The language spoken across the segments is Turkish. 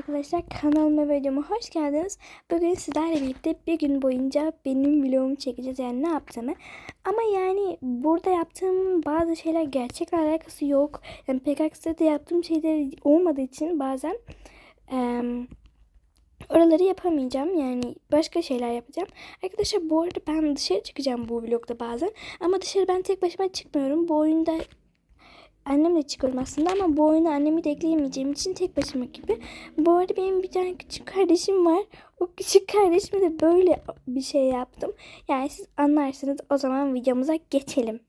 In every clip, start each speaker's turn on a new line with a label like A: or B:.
A: arkadaşlar kanalıma videoma hoş geldiniz. Bugün sizlerle birlikte bir gün boyunca benim vlogumu çekeceğiz. Yani ne yaptığımı. Ama yani burada yaptığım bazı şeyler gerçekle alakası yok. Yani PKX'de yaptığım şeyler olmadığı için bazen eee, oraları yapamayacağım. Yani başka şeyler yapacağım. Arkadaşlar bu arada ben dışarı çıkacağım bu vlogda bazen. Ama dışarı ben tek başıma çıkmıyorum. Bu oyunda annemle çıkıyorum aslında ama bu oyuna annemi de ekleyemeyeceğim için tek başıma gibi. Bu arada benim bir tane küçük kardeşim var. O küçük kardeşime de böyle bir şey yaptım. Yani siz anlarsınız o zaman videomuza geçelim.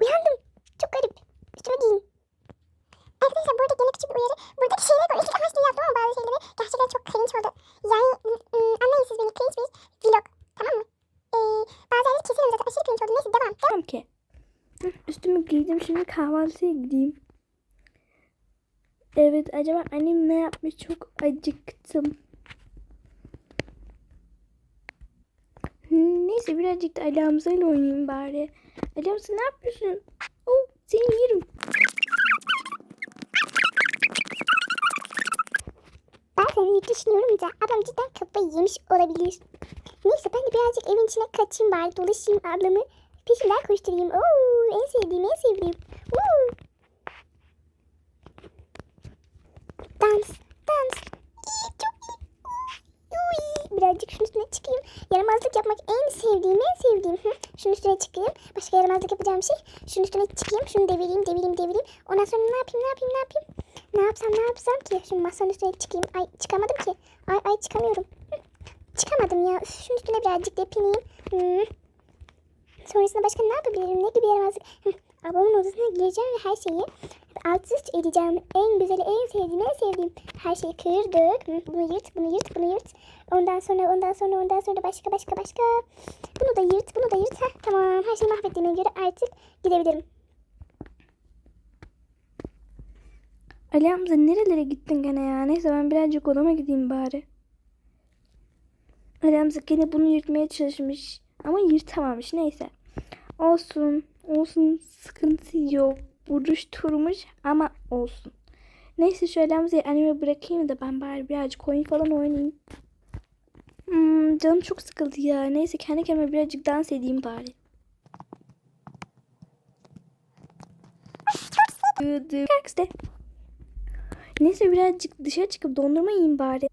B: Uyandım. Çok garip. Üstüme giyin. Arkadaşlar burada gene küçük bir uyarı. Buradaki şeyleri böyle ilk amaçlı yaptım ama bazı şeyleri gerçekten çok cringe oldu. Yani ım, ım, anlayın siz beni cringe bir vlog. Tamam mı? Ee, bazı yerleri keserim zaten aşırı cringe oldu. Neyse devam.
A: Tamam ki. Hı, Giydim şimdi kahvaltıya gideyim. Evet acaba annem ne yapmış çok acıktım. Neyse birazcık da Ali oynayayım bari. Ali Hamza ne yapıyorsun? Oh, seni yerim.
B: Seni düşünüyorum da ablam cidden kafayı yemiş olabilir. Neyse ben de birazcık evin içine kaçayım bari dolaşayım ablamı peşinden koşturayım. Oo, sevdiğim en sevdiğim. Oo. Dans dans. İyi, çok iyi. Uy, birazcık şunun üstüne çıkayım. Yaramazlık yapmak en sevdiğim en sevdiğim. Hı, şunun üstüne çıkayım. Başka yaramazlık yapacağım şey. Şunun üstüne çıkayım. Şunu devireyim devireyim devireyim. Ondan sonra ne yapayım ne yapayım ne yapayım. Ne yapsam ne yapsam ki? Şu masanın üstüne çıkayım. Ay çıkamadım ki. Ay ay çıkamıyorum. Çıkamadım ya. Üf, şunun üstüne birazcık depineyim. Hmm. Sonrasında başka ne yapabilirim? Ne gibi yaramazlık? Ablamın odasına gireceğim ve her şeyi alt üst edeceğim. En güzeli, en sevdiğim, en sevdiğim. Her şeyi. Hı, Bunu yırt, bunu yırt, bunu yırt. Ondan sonra, ondan sonra, ondan sonra başka, başka, başka. Bunu da yırt, bunu da yırt. Heh, tamam, her şeyi mahvettiğime göre artık gidebilirim.
A: Ali Hamza nerelere gittin gene ya? Neyse ben birazcık odama gideyim bari. Ali Hamza gene bunu yırtmaya çalışmış. Ama yırtamamış. Neyse. Olsun. Olsun. Sıkıntı yok. Buruşturmuş ama olsun. Neyse şu Ali Hamza'yı anneme bırakayım da ben bari birazcık oyun falan oynayayım. Hmm, canım çok sıkıldı ya. Neyse kendi kendime birazcık dans edeyim bari. Neyse birazcık dışarı çıkıp dondurma yiyeyim bari.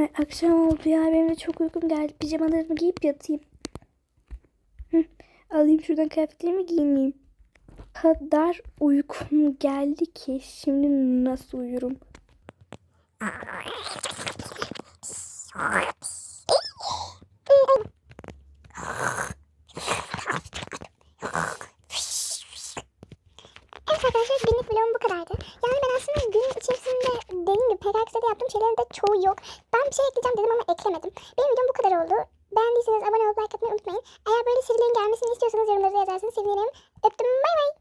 A: Ay, akşam oldu ya benim de çok uykum geldi. Pijamalarımı giyip yatayım. Alayım şuradan kıyafetlerimi giyineyim. Kadar uykum geldi ki şimdi nasıl uyurum?
B: Arkadaşlar günlük vlogum bu kadardı. Yani ben aslında gün içerisinde PKX'de yaptığım şeylerin de çoğu yok. Ben bir şey ekleyeceğim dedim ama eklemedim. Benim videom bu kadar oldu. Beğendiyseniz abone olup like atmayı unutmayın. Eğer böyle serilerin gelmesini istiyorsanız yorumlara yazarsınız sevinirim. Öptüm bay bay.